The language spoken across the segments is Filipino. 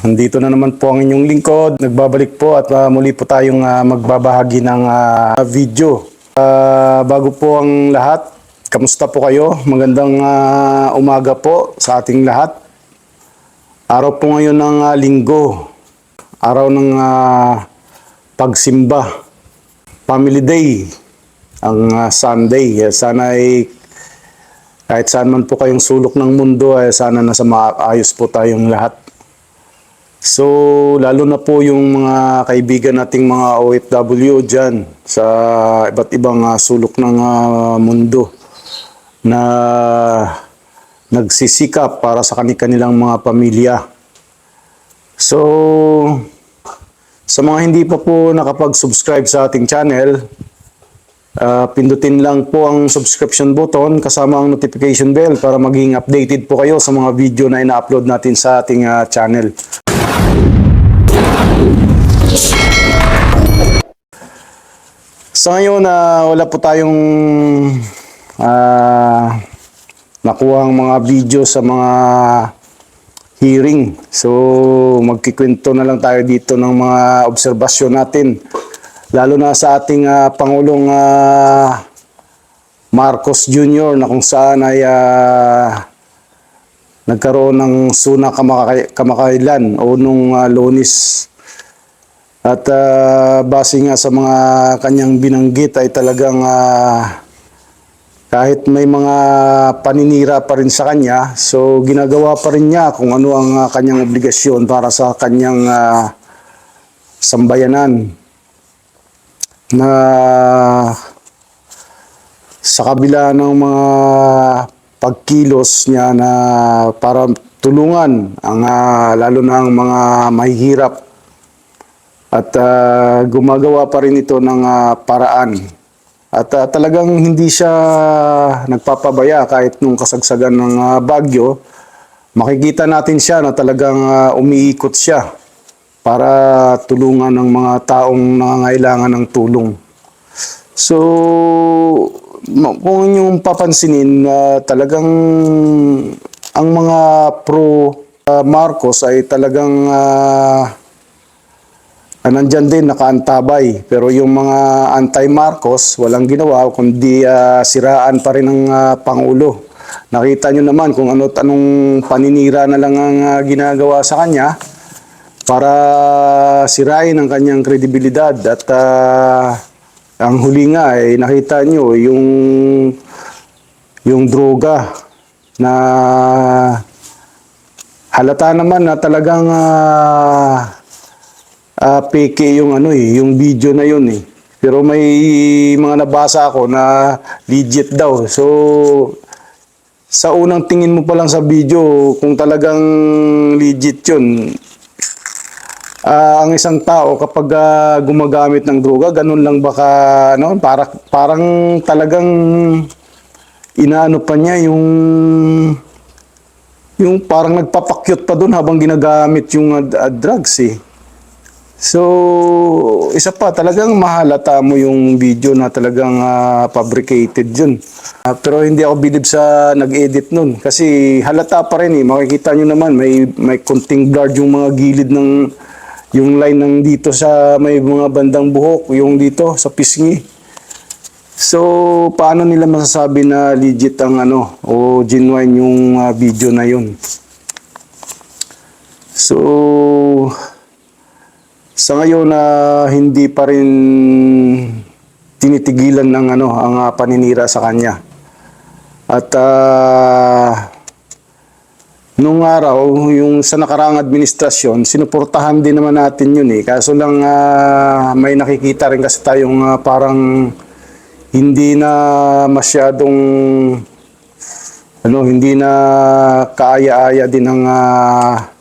Nandito na naman po ang inyong lingkod. Nagbabalik po at ah, muli po tayong ah, magbabahagi ng ah, video. Ah, bago po ang lahat, kamusta po kayo? Magandang ah, umaga po sa ating lahat. Araw po ngayon ng ah, linggo. Araw ng ah, pagsimba. Family Day. Ang ah, Sunday. Sana ay kahit saan man po kayong sulok ng mundo, ay sana nasa maayos po tayong lahat. So, lalo na po yung mga kaibigan nating mga OFW dyan sa iba't ibang ah, sulok ng ah, mundo na nagsisikap para sa kanilang mga pamilya. So, sa mga hindi pa po nakapag-subscribe sa ating channel, Ah, pindutin lang po ang subscription button kasama ang notification bell para maging updated po kayo sa mga video na ina-upload natin sa ating ah, channel. Sa ngayon, na wala po tayong ah, nakuha ang mga video sa mga hearing. So, magkikwento na lang tayo dito ng mga obserbasyon natin lalo na sa ating ah, Pangulong ah, Marcos Jr. na kung saan ay ah, nagkaroon ng suna kamakailan o nung ah, lunis. At ah, base nga sa mga kanyang binanggit ay talagang ah, kahit may mga paninira pa rin sa kanya, so ginagawa pa rin niya kung ano ang ah, kanyang obligasyon para sa kanyang ah, sambayanan. Na sa kabila ng mga pagkilos niya na para tulungan ang ah, lalo na ang mga mahihirap at ah, gumagawa pa rin ito ng ah, paraan at ah, talagang hindi siya nagpapabaya kahit nung kasagsagan ng ah, bagyo makikita natin siya na talagang ah, umiikot siya para tulungan ng mga taong nangangailangan ng tulong. So, kung inyong papansinin na talagang ang mga pro ah, Marcos ay talagang ah, nandyan din nakaantabay. Pero yung mga anti-Marcos, walang ginawa kundi ah, siraan pa rin ng ah, Pangulo. Nakita nyo naman kung ano't anong paninira na lang ang ah, ginagawa sa kanya para sirain ang kanyang kredibilidad at ah, ang huli nga ay nakita nyo yung yung droga na halata naman na talagang ah, ah, peke yung ano eh, yung video na yun eh. Pero may mga nabasa ako na legit daw. So sa unang tingin mo pa lang sa video kung talagang legit yun, Ah, ang isang tao kapag ah, gumagamit ng droga, ganun lang baka ano, para parang talagang inaano pa niya yung yung parang nagpapakyut pa doon habang ginagamit yung ah, ah, drugs eh. So, isa pa, talagang mahalata mo yung video na talagang ah, fabricated yun. Ah, pero hindi ako bilib sa nag-edit nun. Kasi halata pa rin eh. Makikita nyo naman, may, may konting blurred yung mga gilid ng yung line ng dito sa may mga bandang buhok, yung dito sa pisngi. So, paano nila masasabi na legit ang ano o genuine yung ah, video na yun? So, sa ngayon na hindi pa rin tinitigilan ng ano ang ah, paninira sa kanya. At ah, nung araw, yung sa nakaraang administrasyon, sinuportahan din naman natin yun eh. Kaso lang ah, may nakikita rin kasi tayong ah, parang hindi na masyadong ano, hindi na kaaya-aya din ang ah,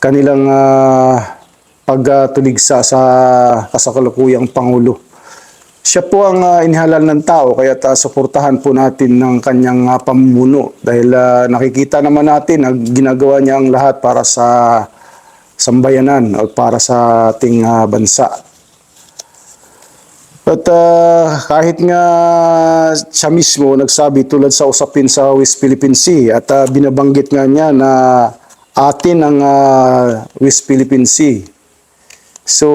kanilang ah, pagtuligsa sa kasakalukuyang Pangulo. Siya po ang ah, inihalal ng tao kaya ta suportahan po natin ng kanyang ah, pamumuno dahil ah, nakikita naman natin na ginagawa niya ang lahat para sa sambayanan o para sa ating ah, bansa. At ah, kahit nga siya mismo nagsabi tulad sa usapin sa West Philippine Sea at ah, binabanggit nga niya na atin ang ah, West Philippine Sea. So,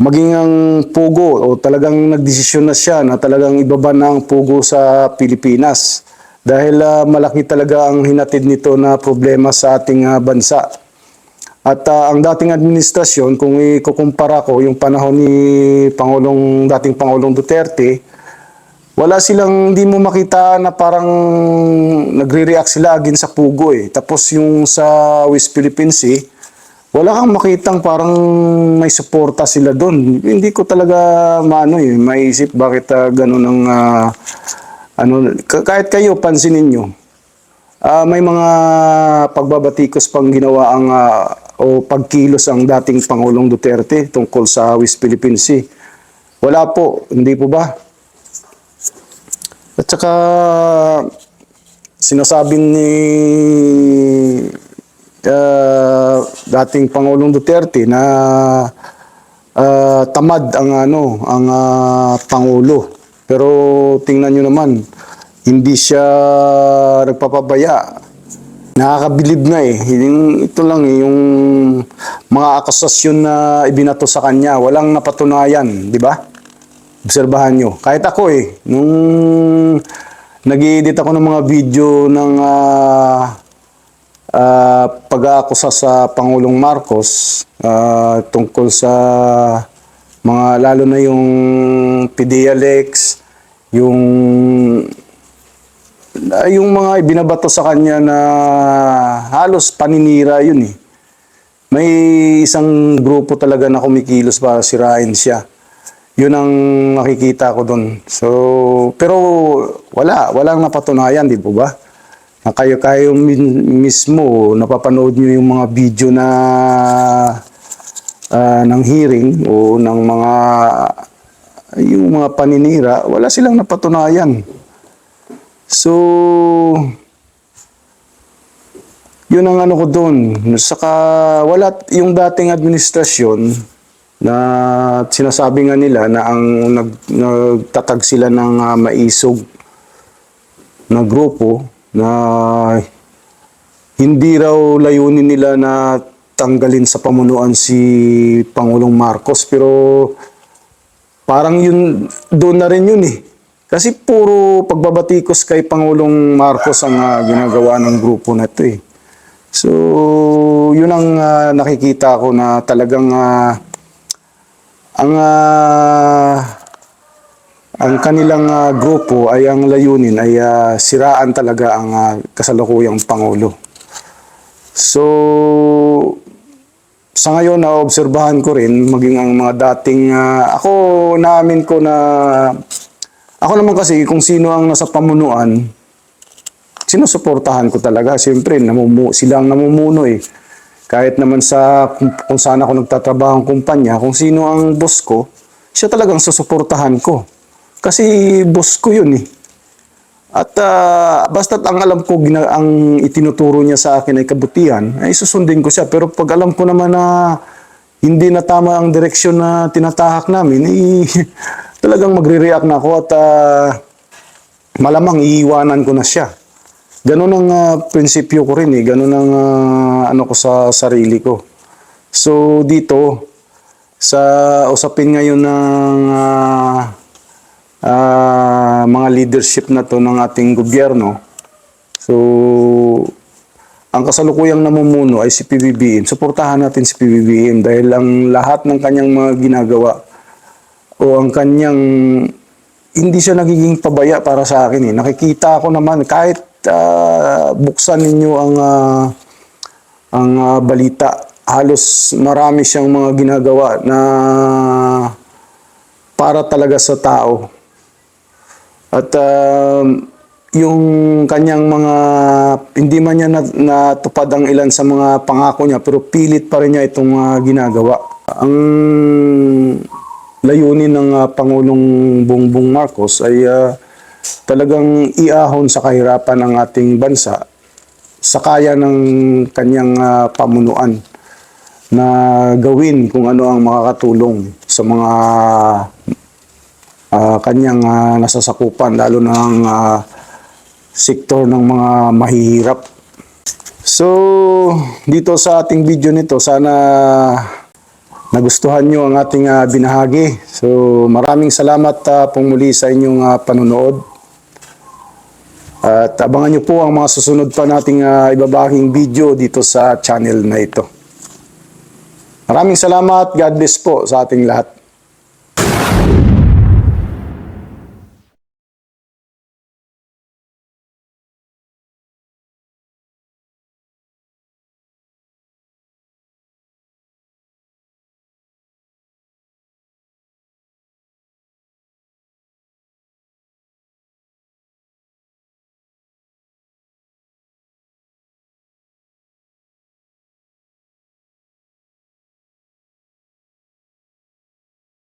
maging ang Pugo o talagang nagdesisyon na siya na talagang ibaba na ang Pugo sa Pilipinas. Dahil ah, malaki talaga ang hinatid nito na problema sa ating ah, bansa. At ah, ang dating administrasyon, kung ikukumpara ko yung panahon ni Pangulong, dating Pangulong Duterte, wala silang, hindi mo makita na parang nagre-react sila agin sa Pugo eh. Tapos yung sa West Philippine Sea, wala kang makitang parang may suporta sila doon. Hindi ko talaga maano eh, maisip bakit ah, ganun ang ah, ano, ka- kahit kayo pansinin nyo, Ah, may mga pagbabatikos pang ginawa ang ah, o pagkilos ang dating Pangulong Duterte tungkol sa West Philippine Sea. Wala po, hindi po ba? At saka sinasabi ni ah, dating Pangulong Duterte na ah, tamad ang ano, ang ah, pangulo. Pero tingnan niyo naman, hindi siya nagpapabaya. Nakakabilib na eh. Yung, ito lang eh, yung mga akusasyon na ibinato sa kanya, walang napatunayan, di ba? Obserbahan nyo. Kahit ako eh, nung nag-edit ako ng mga video ng ah, ah, pag-aakusa sa Pangulong Marcos ah, tungkol sa mga lalo na yung PDLX, yung ah, yung mga ibinabato sa kanya na halos paninira yun eh. May isang grupo talaga na kumikilos para sirain siya. Yun ang nakikita ko doon. So, pero wala, walang napatunayan, di ba? Na kayo kayo min- mismo napapanood niyo yung mga video na ah, ng hearing o ng mga yung mga paninira, wala silang napatunayan. So, yun ang ano ko doon. Saka wala yung dating administrasyon na sinasabi nga nila na ang nag, nagtatag sila ng ah, maisog na grupo na hindi raw layunin nila na tanggalin sa pamunuan si Pangulong Marcos pero parang yun doon na rin yun eh. Kasi puro pagbabatikos kay Pangulong Marcos ang ah, ginagawa ng grupo na ito eh. So, yun ang ah, nakikita ko na talagang ah, ang ah, ang kanilang ah, grupo ay ang layunin ay ah, siraan talaga ang ah, kasalukuyang pangulo. So, sa ngayon naobserbahan ko rin maging ang mga dating ah, ako naamin ko na ako naman kasi kung sino ang nasa pamunuan sinusuportahan ko talaga. Siyempre, namumu sila namumuno eh. Kahit naman sa kung, kung saan ako nagtatrabaho ang kumpanya, kung sino ang boss ko, siya talagang susuportahan ko. Kasi boss ko yun eh. At ah, basta't ang alam ko, gina, ang itinuturo niya sa akin ay kabutihan, ay susundin ko siya. Pero pag alam ko naman na hindi na tama ang direksyon na tinatahak namin, eh, talagang magre-react na ako at ah, malamang iiwanan ko na siya. Ganun ang ah, prinsipyo ko rin eh. Ganun ang ah, ano ko sa sarili ko. So dito, sa usapin ngayon ng ah, ah, mga leadership na to ng ating gobyerno, so ang kasalukuyang namumuno ay si PBBM. Suportahan natin si PBBM dahil ang lahat ng kanyang mga ginagawa o ang kanyang hindi siya nagiging pabaya para sa akin eh. Nakikita ko naman kahit ah, buksan ninyo ang ah, ang ah, balita, halos marami siyang mga ginagawa na para talaga sa tao. At um, yung kanyang mga, hindi man niya nat- natupad ang ilan sa mga pangako niya, pero pilit pa rin niya itong ah, ginagawa. Ang layunin ng ah, Pangulong Bongbong Marcos ay ah, talagang iahon sa kahirapan ng ating bansa sa kaya ng kanyang ah, pamunuan na gawin kung ano ang makakatulong sa mga ah, kanyang ah, nasasakupan lalo na ang ah, sektor ng mga mahihirap. So, dito sa ating video nito, sana nagustuhan nyo ang ating ah, binahagi. So, maraming salamat ah, pong muli sa inyong ah, panunood. At abangan nyo po ang mga susunod pa nating ah, ibabahing video dito sa channel na ito. Maraming salamat. God bless po sa ating lahat.